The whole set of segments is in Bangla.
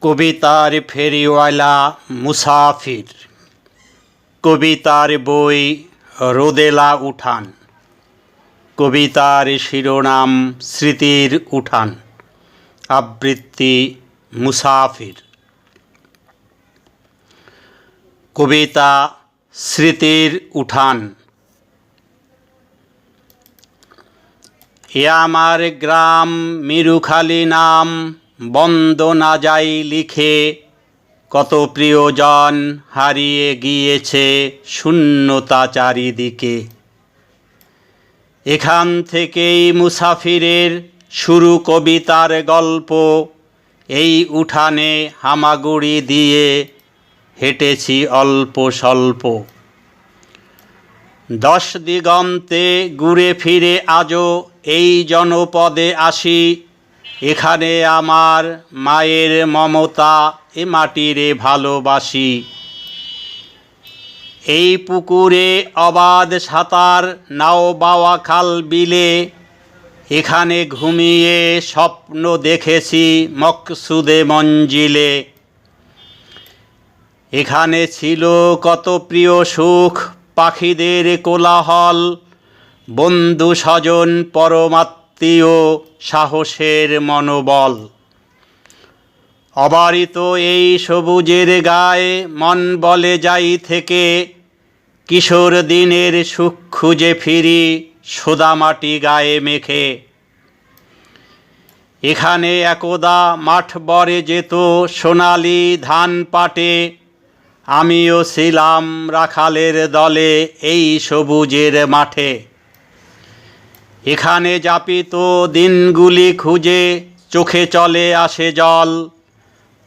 কবিতার ফেরিওয়ালা মুসাফির। কবিতার বই রোদেলা উঠান। কবিতার শিরোনাম স্মৃতির উঠান। আবৃত্তি মুসাফির। কবিতা স্মৃতির উঠান। এ আমার গ্রাম, মিরুখালি নাম বন্দনা যাই লিখে, কত প্রিয়জন হারিয়ে গিয়েছে শূন্যতা চারিদিকে। এখান থেকেই মুসাফিরের শুরু কবিতার গল্প, এই উঠানে হামাগুড়ি দিয়ে হেঁটেছি অল্প স্বল্প। দশ দিগন্তে ঘুরে ফিরে আজও এই জনপদে আসি এখানে আমার মায়ের মমতা এ মাটিরে ভালোবাসি। এই পুকুরে অবাধ সাঁতার নাও বাওয়া খাল বিলে, এখানে ঘুমিয়ে স্বপ্ন দেখেছি মকসুদে মঞ্জিলে। এখানে ছিল কত প্রিয় সুখ, পাখিদের কোলাহল, বন্ধু স্বজন পরমাত্মীয় সাহসের মনোবল। অবারিত এই সবুজের গায়ে মন বলে যাই থেকে, কিশোর দিনের সুখ খুঁজে ফিরি সোদামাটি গায়ে মেখে। এখানে একদা মাঠ বরে যেত সোনালি ধান পাটে, আমিও ছিলাম রাখালের দলে এই সবুজের মাঠে। এখানে যাপিত দিনগুলি খুঁজে চোখে চলে আসে জল।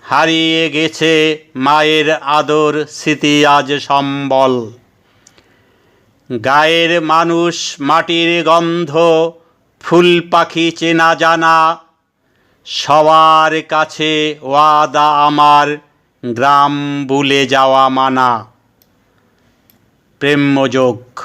হারিয়ে গেছে মায়ের আদর স্মৃতি আজ সম্বল। গায়ের মানুষ মাটির গন্ধ, ফুল পাখি চেনা জানা। সবার কাছে ওয়াদা আমার, গ্রাম ভুলে যাওয়া মানা। প্রেমযোগ।